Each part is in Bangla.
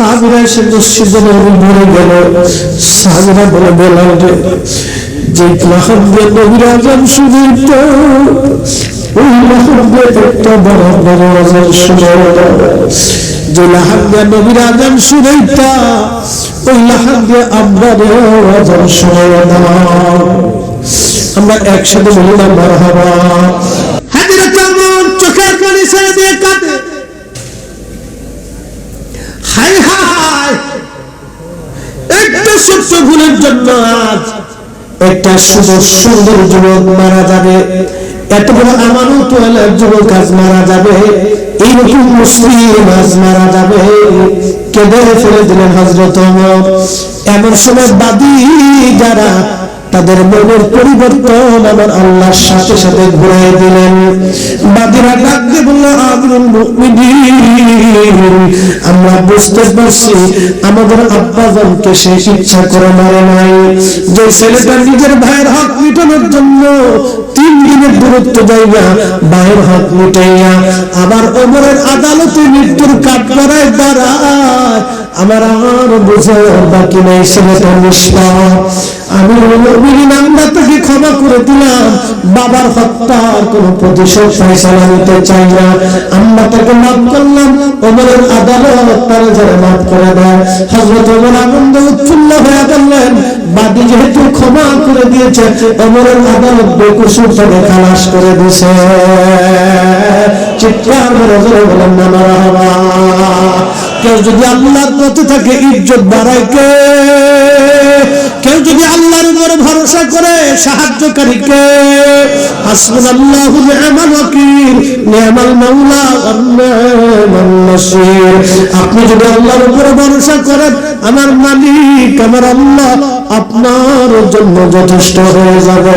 সাহাবিরা এসে মসজিদে নবী ভরে গেল। সাহাবিরা বলে, বেলাল রে, যে লাহান দিয়ে নবীর আজান শুনে ওই দিয়ে একটা বড় বড় আজান শুনে যে দিয়ে নবীর আজান শুনে ওই লাহান দিয়ে আব্বার আজান শুনে আমরা একসাথে বলি না মার হবা হাজিরা চোখের পানি ছেড়ে দিয়ে কাঁদে হাই হাই একটা ছোট্ট ভুলের জন্য আজ একটা সুন্দর সুন্দর যুবক মারা যাবে। এত বড় আমানত যুবক আজ মারা যাবে। এইরকম মুসলিম আজ মারা যাবে। কেঁদে ফেলে দিলেন হজরত এমন সময় বাদী যারা তাদের মনের পরিবর্তন আমার আল্লাহর সাথে সাথে ঘুরাই দিলেন। বাদিরা ডাকতে বলল মুমিনিন। আমরা বুঝতে পারছি, আমাদের আব্বাজানকে সে ইচ্ছা করে মারে নাই। যে ছেলেটা নিজের ভাইয়ের হক মিটানোর জন্য তিন দিনের দূরত্ব মিটাইয়া আবার আদালতে মৃত্যুর আমার আর বোঝার বাকি নেই আমি ক্ষমা করে দিলাম। বাবার হত্যার কোন প্রতিশোধ নিতে চাই না। আমরা তাকে মাফ করলাম ওমরের আদালত যারা মাফ করে দেয়। হজরত ওমর আনন্দ উৎফুল্ল হয়ে বললেন বাদী যেহেতু ক্ষমা করে দিয়েছে ওমরের আদালত তাকে খালাস করে দিছে। কেউ যদি আল্লাহর পথে থাকে, ইজ্জত বাড়ায় কে? কেউ যদি আল্লাহর ভরসা করে, সাহায্যকারী কে? হাসবুনাল্লাহু নি'মাল আপনি যদি আল্লাহর উপর ভরসা করেন, আমার মালিক, আমার আল্লাহ, আপনার জন্য যথেষ্ট হয়ে যাবে।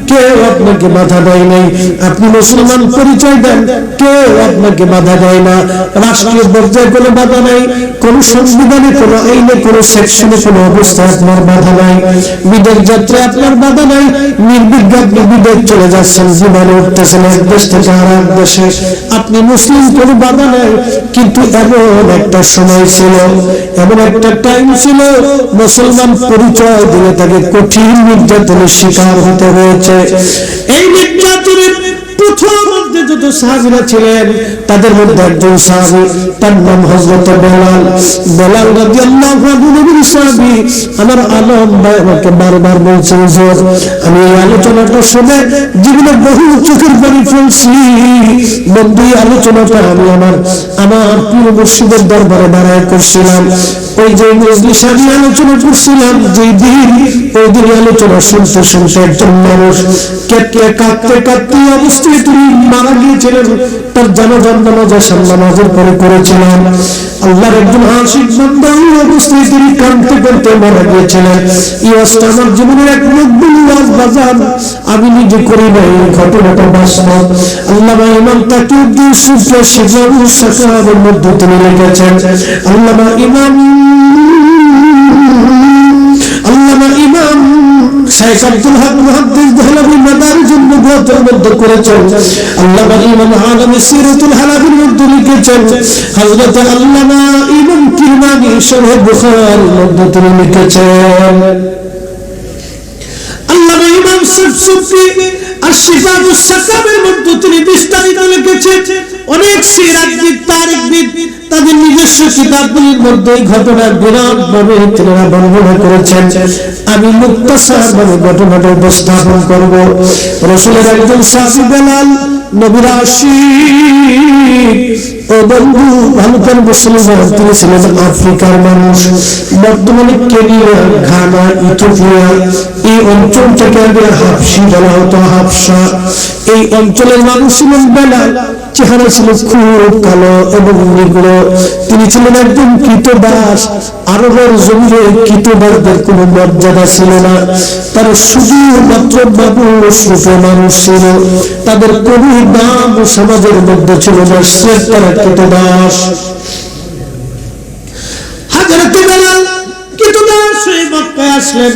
কেউ আপনাকে বাধা দেয় নাই। আপনি মুসলমান, পরিচয় দেন। কেউ আপনাকে বাধা দেয় না। রাষ্ট্রীয় পর্যায়ে কোনো বাধা নাই, কোন সংবিধানে কোনো আইনে কোনো সেকশনে কোনো অবস্থায় আপনার বাধা নাই। বিদেশ যাত্রায় আপনার বাধা নাই। নির্বিঘ্নে আপনি বিদেশ চলে যাচ্ছেন জীবনে উঠতেছেন এক দেশ থেকে আর এক দেশে। আপনি মুসলিম কোনো বাধা নাই কিন্তু এমন একটা সময় ছিল, এমন একটা টাইম ছিল, মুসলমান পরিচয় দিলে তাকে কঠিন নির্যাতনের শিকার হতে হয়েছে। এই নির্যাতনের দরবারে দাঁড়ায় করছিলাম। ওই যে আমি আলোচনা করছিলাম যে দিন ওই দিন আলোচনা শুনতে শুনতে একজন মানুষ কেটে কাঁদতে কাঁদতে অবস্থায় তিনি মারা গিয়েছিলেন তার জানাজান নামাজ পরে করেছিলেন। আল্লাহর একজন আশিক বান্দা ওই অবস্থায় তিনি কাঁদতে কাঁদতে মারা গিয়েছিলেন। এই আমার জীবনের এক মকবুল ওয়াজ বাজান আমি নিজে করি নাই, এই ঘটনাটা বাস্তব। আল্লাহ ইমাম তাকিউদ্দিন সূত্র শিবুল সাকাবের মধ্যে তিনি লিখেছেন, আল্লাহ ইমাম আল্লামা ইমাম শেখ আব্দুল হক মুহাদ্দিস দেহলভী মাদারিজুল নুবুওয়াতের মধ্যে করেছেন। আল্লামা ইমাম আলমী সিরাতুল হালাবির মধ্যে লিখেছেন, হযরত আল্লামা ইমাম কিরমানি শরহ বুখারীর মধ্যে তিনি লিখেছেন, আল্লামা ইমাম সুফি আশিফাতুস সাকাবের মধ্যে তিনি বিস্তারিত লিখেছেন আমি ঘটনাটা উপস্থাপন করব। রসুলের একজন বেলাল ও বন্ধু আফ্রিকার মানুষ। বর্তমানে কেনিয়া, ঘানা, ইথিওপিয়া, এই অঞ্চল থেকে হাফসি বলা হতো হাফসা। এই অঞ্চলের মানুষ ছিলেন বেলাল। চেহারা ছিল খুব কালো এবং নিগুড় তিনি ছিলেন একজন কৃতদাস। আরবের জমিনে কৃতদাসদের কোনো মর্যাদা ছিল না। তারা শুধুমাত্র বাবু ছোট মানুষ ছিল। তাদের কোনো দাম সমাজের মধ্যে ছিল না, সে তারা কৃতদাস। হাজারত বেলাল কৃতদাস হয়ে মক্কায় আসলেন।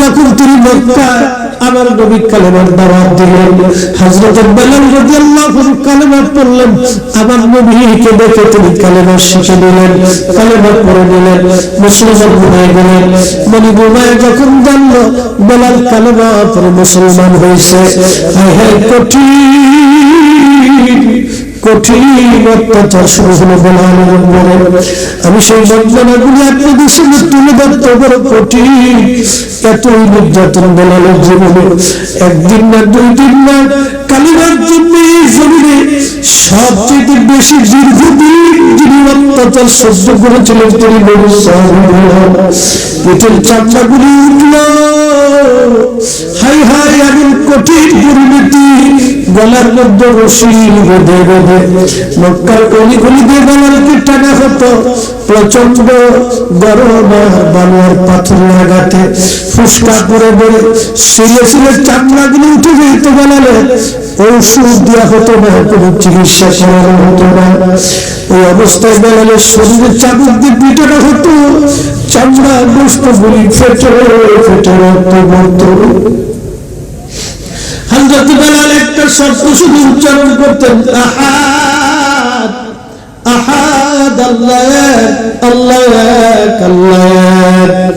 যখন তিনি মক্কায় আমার নবী কালেমার দাওয়াত দিলেন, হযরত বেলাল রাদিয়াল্লাহু আনহু কালেমা পড়লেন, আমার নবীকে দেখে তিনি কালেমা শিখে নিলেন কালেমা পড়ে নিলেন মুসলমান হয়ে গেলেন। মনি বুমায় যখন জানলো, বেলাল কালেমা পড়ে মুসলমান হয়েছে, হায় হায় কঠিন। কঠিন শুরু আমি সেই বর্ণনাগুলি আপনাদের সঙ্গে তুলে ধরতে কঠিন। এতই নির্যাতন বেলালের জীবনে। একদিন না দুই দিন না কালিমার জন্য এই জমিনে সবচেয়ে বেশি দীর্ঘদিন যিনি অত্যাচার সহ্য করেছিলেন তিনি পেটের চামড়াগুলি উঠল। হাই হাই এমন কঠিন দুর্নীতি গলার মধ্যে রশি বেঁধে বেঁধে মক্কার অলি গলি দিয়ে বেলালকে টানা হতো। প্রচণ্ড গরম বালুয়ার পাথর লাগাতে। ফুসকা বলে শিলে শিলে চামড়াগুলো উঠে যেত বেলালে ঔষধ দেওয়া হতো না, কোনো চিকিৎসা করানো হতো না। ওই অবস্থায় বেলালের শরীরে চাদর দিয়ে পিটানো হতো। চামড়া গোষ্ঠ গুলি ফেটে ফেটে রক্ত বলতো হযরত বেলাল একটা শব্দ শুধু উচ্চারণ করতেন আহাদ أحد الله الله الله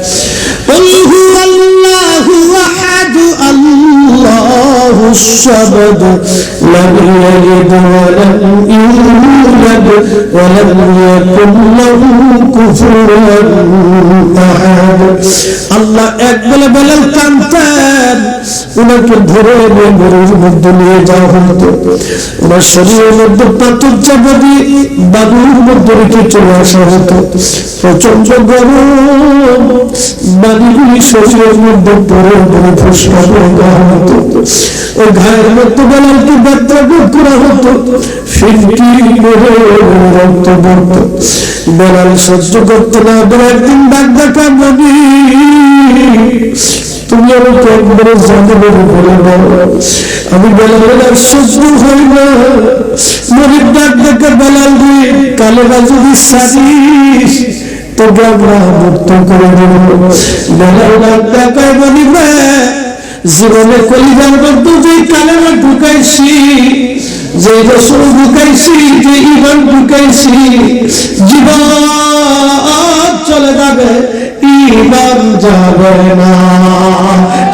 قل هو الله أحد الله الصمد لم يلد ولم يولد ولم يكن له আল্লাহ এক বলে বলেন কান্তেন ওনাকে ধরে গরুর মধ্যে নিয়ে যাওয়া হতো। ওনার শরীরের মধ্যে পাথর চাপা দিয়ে বাবুর মধ্যে রেখে চলে আসা হতো। প্রচণ্ড গরম বাড়িগুলি শরীরের মধ্যে পরে পরে ফুসকা করে দেওয়া হতো। ওই ঘায়ের মধ্যে বেলালকে যাত্রা করা হতো? ফিরকি করে রক্ত পড়ত। বেলাল সহ্য করতে না পারে, একদিন ডাক দেখা বলি তুমি আমাকে একবারে জানবে বলে বলো আমি বেলালের আর সহ্য হই না। মরির ডাক দেখা বেলাল দিয়ে কালেরা যদি সারিস তবে আমরা মুক্ত করে দেব। বেলাল ডাক দেখায় বলিবে জীবনে কলিজার মধ্যে যে কালেমা ঢুকাইছি। যে রসুল ঢুকাইছি যে ইমান ঢুকাইছি জীবন চলে যাবে, ইমান যাবে না।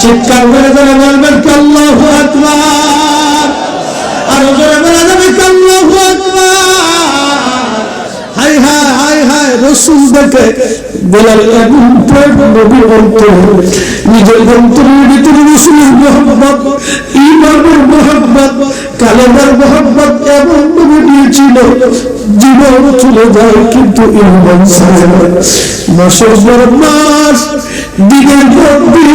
চিৎকার করে করে বলবেন, আল্লাহ আকবার। আরও জোরে বলা যাবে আকবার। হাই হাই হাই হাই রসুল দেখে বেলাল এমন প্রেম নবী অন্তর নিজের অন্তরের ভিতরে রসুলের মোহাম্মদ ইমানের মোহাম্মদ কালেমার মোহাম্মদ এমন নবী দিয়েছিল, জীবন চলে যায় কিন্তু ইমান ছাড়ে মাসের পর মাস দিনের পর দিন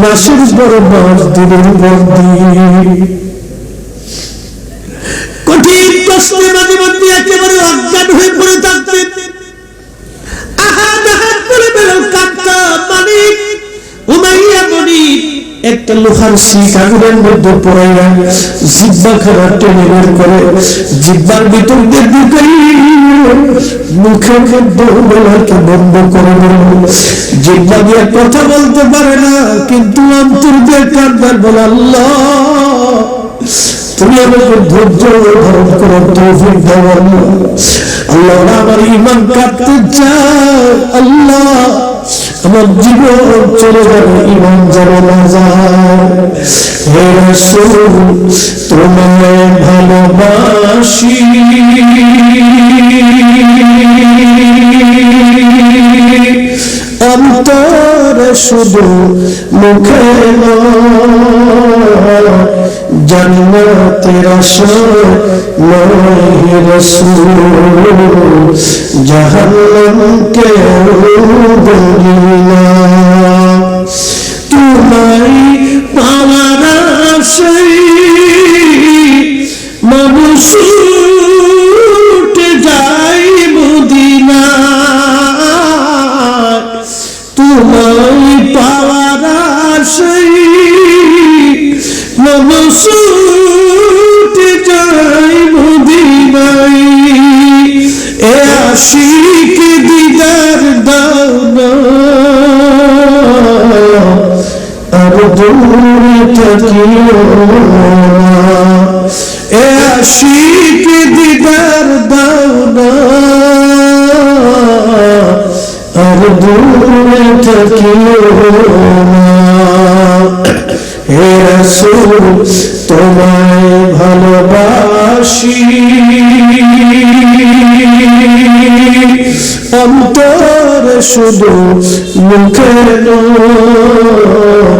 মাসের পর মাস দিনের পর দিন একটা লোহার মধ্যে পড়াইয়া জিব্বা করে, জিব্বার ভিতর দিয়ে মুখে বন্ধ করে জিব্বা দিয়ে কথা বলতে পারে না, কিন্তু অন্তর দিয়ে কাঁদবার বলে, আল্লাহ, তুমি আমাকে ধৈর্য ধারণ করার তৌফিক দাও, আল্লাহ। আল্লাহ, আমার ইমান আল্লাহ। আমার জীবন চলে যাবে, ইমান যাবে না হে রাসূল, তোমায় ভালোবাসি। অন্তরে শুধু মুখে নয়। জন্নতের আসর নয় রসুল জাহান্নাম কেউ বলি না তোমায় পাওয়ার আশায় এ আশিক দিদার দাও না আর দূরে থাকিও হে রসুল, তোমায় ভালোবাসি। অন্তর শুধু মুখে জন্মতের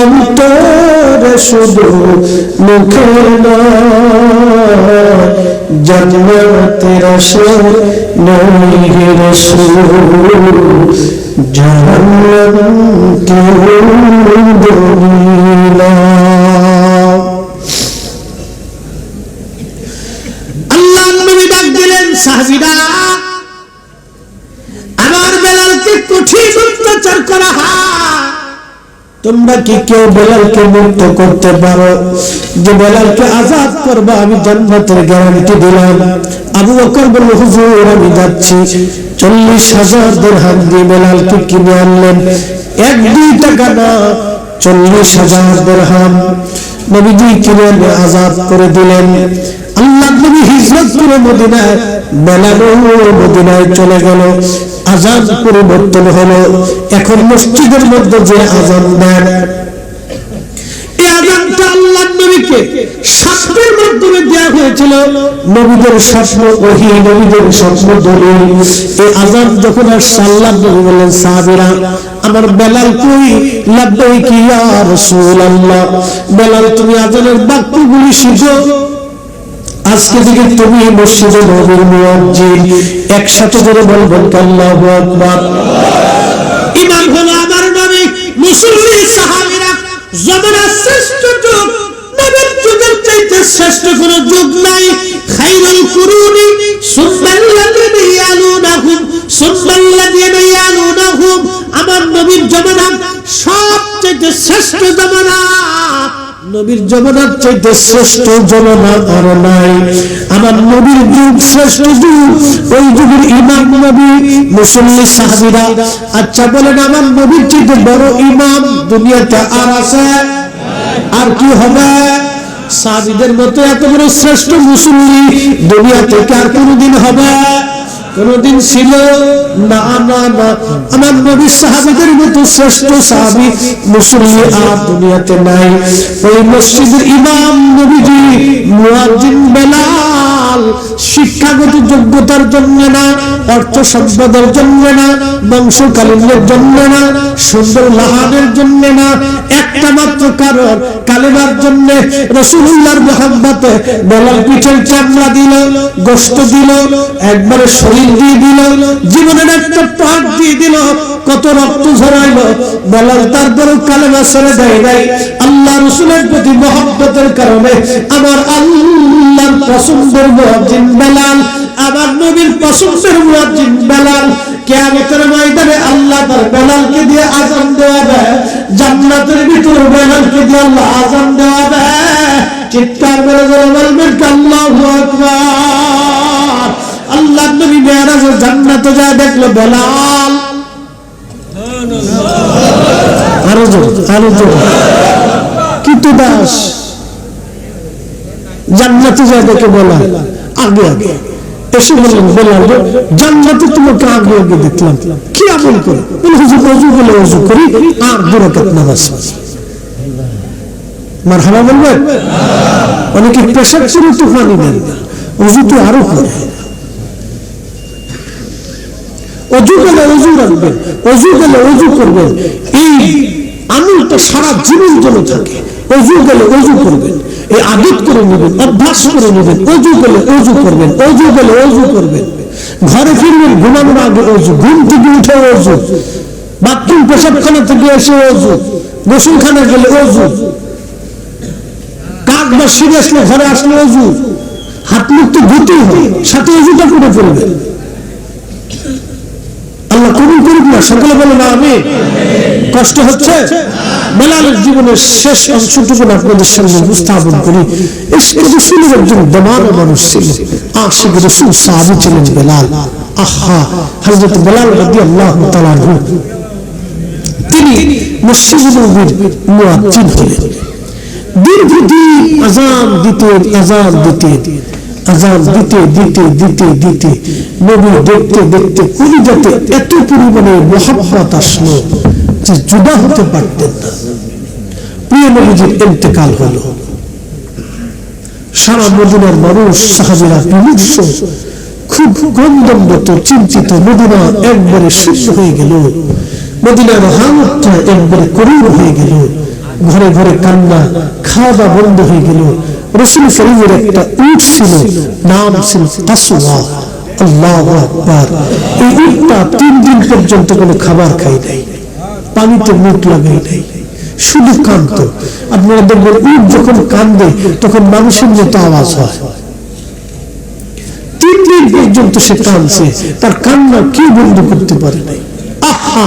অন্তর শুধু মুখে জন্মতের সুর। নই হে রসুল কেউ তোমরা কি কেউ বেলালকে মুক্ত করতে পারো? যে বেলালকে আজাদ করবা, আমি জান্নাতের গ্যারান্টি দিলাম। আবু বকর বলল, হুজুর, আমি যাচ্ছি। চল্লিশ হাজার দিরহাম দিয়ে বেলালকে কিনে আনলেন। এক, দুই টাকা না, চল্লিশ হাজার দিরহাম। নবীজি কিনে আজাদ করে দিলেন। নবী হিজরত করে মদিনায় বেলালো মদিনায় চলে গেল। আজান পরিবর্তন হলো। এখন মসজিদের মধ্যে যে আজান দেন আর আমার বেলাল কই? লাব্বাই কি রাসূলুল্লাহ। বেলাল, তুমি আজানের বাক্যগুলি শিখো। আজকে থেকে তুমি মসজিদে নবীর মুয়াজ্জিন। একসাথে ধরে বলবেন আল্লাহু আকবার। ইমাম হলো আমার নবী মুসলিম সাহাবীরা। জমানার শ্রেষ্ঠ যুগ, নবীর যুগের চাইতে শ্রেষ্ঠ কোনো যুগ নাই। খাইরুল কুরুনি, সুন্নাল্লাযিনা ইয়ালুনাহুম সুন্নাল্লাযিনা ইয়ালুনাহুম। আমার নবীর জমানা সবচেয়ে শ্রেষ্ঠ জমানা। নবীর জমানার চাইতে শ্রেষ্ঠ জমানা আর নাই। আমার নবীর যুগ শ্রেষ্ঠ যুগ, ওই যুগের ইমাম নবী, মুসল্লি সাহাবিরা। আচ্ছা বলেন, আমার নবীর চাইতে বড় ইমাম দুনিয়াতে আর আছে? আর কি হবে? সাহাবিদের মতো এত বড় শ্রেষ্ঠ মুসল্লি দুনিয়া থেকে আর কোনদিন হবে? কোনদিন ছিল না না না। আমার নবী সাহাবিদের মতো শ্রেষ্ঠ সাহাবি মুসলিম আর দুনিয়াতে নাই। ওই মসজিদের ইমাম নবীজি শিক্ষাগত যোগ্যতার জন্য না, অর্থ সম্পদের জন্য না বংশকালীনের জন্য না, সুন্দর লাহানের জন্য না, একটা মাত্র কারণ, কালেমার জন্য রসুল্লাহর মোহাম্মতে বেলাল পিঠের চামড়া দিল গোস্ত দিল, একবারে শরীর দিয়ে দিল, জীবনের একটা পাঠ দিয়ে দিল, কত রক্ত ঝরাইল, বেলাল তারপরেও কালেমা ছেড়ে দেয় নাই। আল্লাহ রসুলের প্রতি মহব্বতের কারণে আমার আল্লাহ আল্লাহর পছন্দের মুয়াজ্জিন বেলাল আমার নবীর পছন্দের মুয়াজ্জিন বেলাল। কিয়ামতের ময়দানে আল্লাহ তার বেলালকে দিয়ে আজান দেওয়া দেয় জান্নাতের ভিতরে বেলালকে দিয়ে আল্লাহ আজান দেওয়া দেয় চিৎকার করে করে বলবেন আল্লাহু আকবার। আল্লাহ নবী মেরাজ জান্নাতে যায়, দেখল বেলাল। আরও জোর আরও জোর। কি দাস জান্নাতে দেখে বলা। আগে আগে। এসে বললেন বললাম যে তোমাকে আগে আগে দেখলাম। কি আমল করে? বলে অজু বলে অজু করি, আর দুরাকাত নামাজ। অনেকে পেশাব তো পানি নেন। না অজু তো আরও করে। অজু গেলে অজু রাখবেন, অজু গেলে অজু করবেন। এই আমলটা সারা জীবন জন্য থাকে। অজু গেলে অজু করবেন। এই আদত করে নেবেন, অভ্যাস করে নেবেন, অজু অজু করবেন, অজু অজু করবেন। ঘরে ফিরবেন, ঘুমানোর আগে অজু, ঘুম থেকে উঠে অজু, বাথরুম পেশাবখানা থেকে এসে অজু, গোসলখানা গেলে অজু, কাক বা শিরে আসলে ঘরে আসলে অজু, হাত মুখ তো ধুতেই সাথে অজুটা করে ফেলবেন। করুক না, সকলে বলে না আমি কষ্ট হচ্ছে? বেলালের জীবনের শেষ অংশটুকু আপনাদের সামনে উপস্থাপন করি। ইশকে রসুলের একজন দেমার মানুষ ছিল, আশিক রসুল সাহাবি ছিলেন বেলাল। আহা, হযরত বেলাল আনহু। তিনি মুয়াজ্জিন হলেন আজান আজান আজান দিতে দিতে দিতে দিতে। নবী দেখতে দেখতে এত পরিমাণে যে জুদা হতে পারতেন না। প্রিয় নবীজির ইন্তেকাল সারা মদিনার মানুষ সাহাবিরা খুব চিন্তিত মদিনা একবারে শূন্য হয়ে গেল। মদিনার হালতটা একবারে করুণ হয়ে গেল। ঘরে ঘরে কান্না, খাওয়া বন্ধ হয়ে গেল। রসুল করিমের একটা উট ছিল, নাম ছিল তাসুয়া আল্লাহ আকবার। এই উটটা তিন দিন পর্যন্ত কোনো খাবার খাই নাই। পানিতে মুখ লাগাই নাই। শুধু কান্ত আপনারা দেখবেন উট যখন কান্দে তখন মানুষের মতো আওয়াজ হয়। তিন দিন পর্যন্ত সে কাঁদছে। তার কান্না কি বন্ধ করতে পারে নাই? আহা!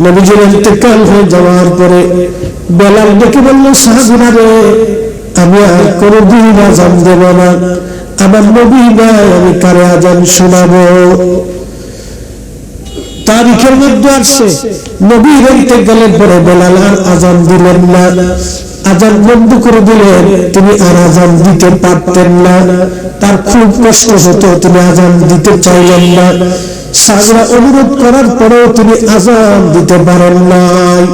নবীজির ইন্তেকাল হয়ে যাওয়ার পরে বেলাল ডেকে বলল রে আমি আর আজান দেব না। আমার নবী আমি কারে আজান তারিখের মধ্যে আসছে নবীর ইন্তেকালের পরে বেলাল আর আজান দিলেন না। আজান বন্ধ করে দিলেন, তিনি আর আজান দিতে পারতেন না। তার খুব কষ্ট হতো, তিনি আজান দিতে চাইলেন না। সাহাবিরা অনুরোধ করার পরেও তিনি আজান দিতে পারেন নাই।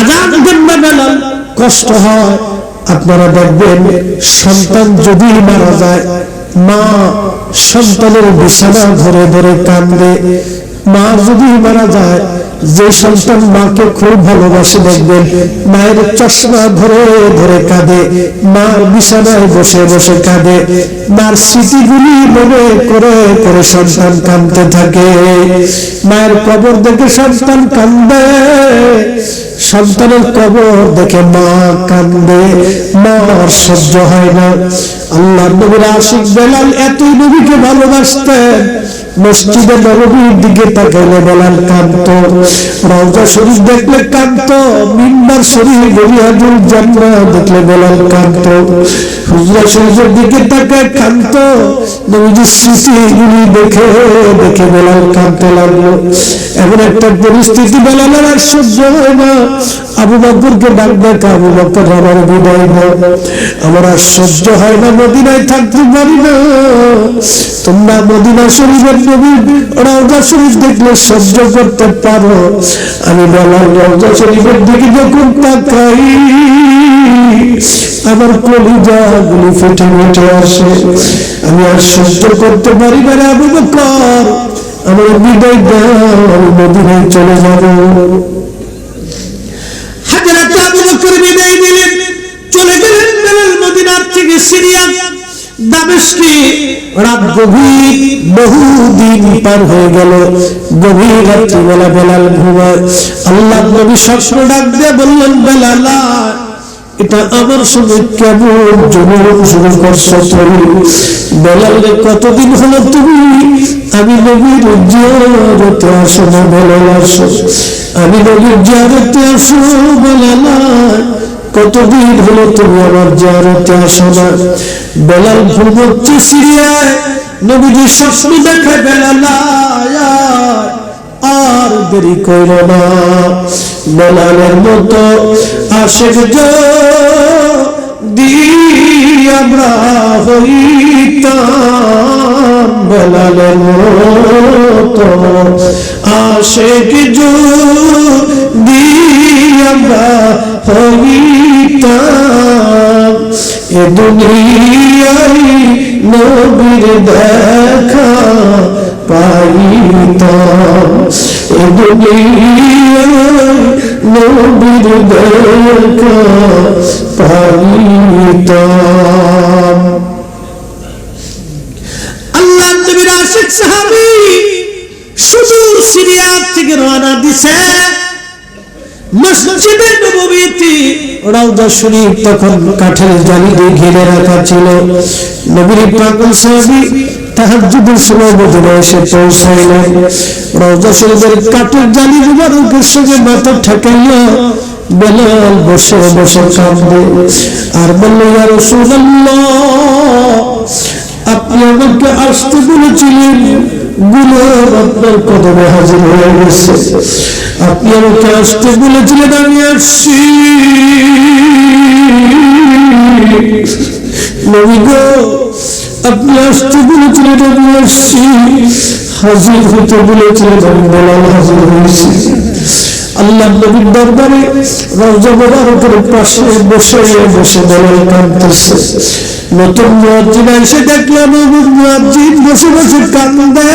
আজান দেন না বেলাল কষ্ট হয়। আপনারা দেখবেন সন্তান যদি মারা যায়, মা সন্তানের বিছানা ধরে ধরে কান্দে মা যদি মারা যায়, যে সন্তান মাকে খুব ভালোবাসে দেখবেন, মায়ের চশমা ধরে ধরে কাঁদে, মার বিছানায় বসে বসে কাঁদে, মার স্মৃতিগুলি মনে করে করে সন্তান কাঁদতে থাকে। মায়ের কবর দেখে সন্তান কান্দে সন্তানের কবর দেখে মা কান্দে মার সহ্য হয় না। আল্লাহ নবীর আশিক বেলাল এতই নবীকে ভালোবাসতেন মসজিদে নবীর দিকে তাকাইলে বেলাল কান্ত রওজা শরীফ দেখলে কান্ত মিম্বার শরীফ গরিয়াদুল জান্না দেখলে বেলাল কান্ত হুজরা শরীফের দিকে তাকায় কান্ত নবীজির স্মৃতিগুলি দেখে দেখে বেলাল কাঁদতে লাগল। এমন একটা পরিস্থিতি বেলালের আর সহ্য হয় না। আবু বকরকে ডাক দেখ আবু বকর, আমার বিদায় দাও আমার আর সহ্য হয় না, মদিনায় থাকতে পারি না। তোমরা মদিনা শরীফের নবীর রওজা শরীফ দেখলে সহ্য করতে পারো। আমি রওজা শরীফের দিকে যখন তাকাই, আমার কলিজা গুলি ফেটে আসে। আমি আর সহ্য করতে পারি না আবু বকর। আমার বিদায় দাও, আমি মদিনায় চলে যাব হাজরাতে আবু বকর বিদায় দিলেন চলে গেলেন বেলাল মদিনার থেকে সিরিয়া দামেশকে রাত গভীর বহুদিন পার হয়ে গেল। গভীর রাত্রি বেলা বেলাল ঘুমায় আল্লাহ নবী স্বপ্ন ডাক দিয়ে বললেন, বেলালা, এটা আমার সঙ্গে কেমন জমির শুরু করছ তুমি? বেলাল কতদিন হলো তুমি? আমি নবীর জিয়ারতে আসো না, বেলাল, আসো। আমি নবীর জিয়ারতে আসো, বেলালা। কতদিন হলো তুমি আমার জিয়ারতে আসো না? বেলাল ঘুমোচ্ছে সিরিয়ায়, নবীজি স্বপ্ন দেখে বেলাল আর দেরি কইর না। বেলালের মতো আশেখ দি আমরা হইতাম বেলালের মতো। আশেক দি আমরা হইতাম। এ দুনিয়ায় নবীর দেখা পাইতাম এ দুনিয়ায় নবীর দেখা পাইতাম রওজা শরীফ তখন কাঠের জালি দিয়ে ঘিরে রাখা ছিল। নবীর পাগল সাহাবি তাহাজ্জুদের সময় বদলে এসে পৌঁছাইলেন। রওজা শরীফের কাঠের জালি মুবারকের সঙ্গে মাথা ঠেকাইয়া বেলাল বসে বসে কাঁদবে আর বলল, ইয়া রাসূলুল্লাহ আপনি আমাকে আসতে বলেছিলেনগুলো আপনার কদমে হাজির হয়ে গেছে। আপনি আমাকে আসতে বলেছিলেন, আমি আসছি। আপনি আসতে বলেছিলেন, আমি আসছি। হাজির হতে বলেছিলেন, আমি বেলাল হাজির হয়েছি। আল্লাহ নবীর দরবারে পাশে বসে বসে নতুন এসে দেখলাম মুয়াজ্জিন বসে বসে কান্দে।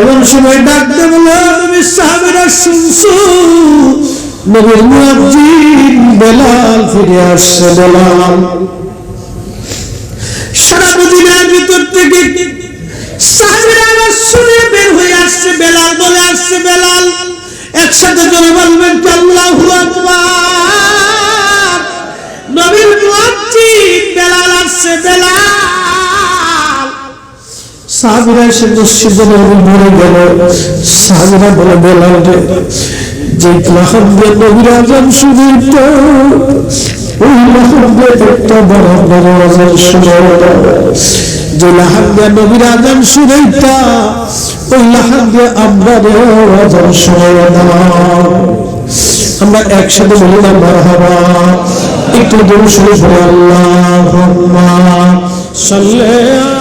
এমন সময় ডাকতে বলে শুনছো? নবীর মুয়াজ্জিন বেলাল ফিরে আসছে, বেলাল। সারা মদিনার ভিতর থেকে সাহাবীরা আবার শুনে বের হয়ে আসছে, বেলাল বলে আসছে বেলাল, একসাথে জোরে বলবেন আল্লাহু আকবার নবীর মুয়াজ্জিন বেলাল আসছে বেলাল। যে লাহর দিয়ে নবীর আজান ওই লাহর দিয়ে একটা বড় বড় যে লাহান দিয়ে নবীর আমরা একসাথে বলি না মারহাবা। একটু দূর শুনে পড়ে আল্লাহ সাল্লাল্লাহু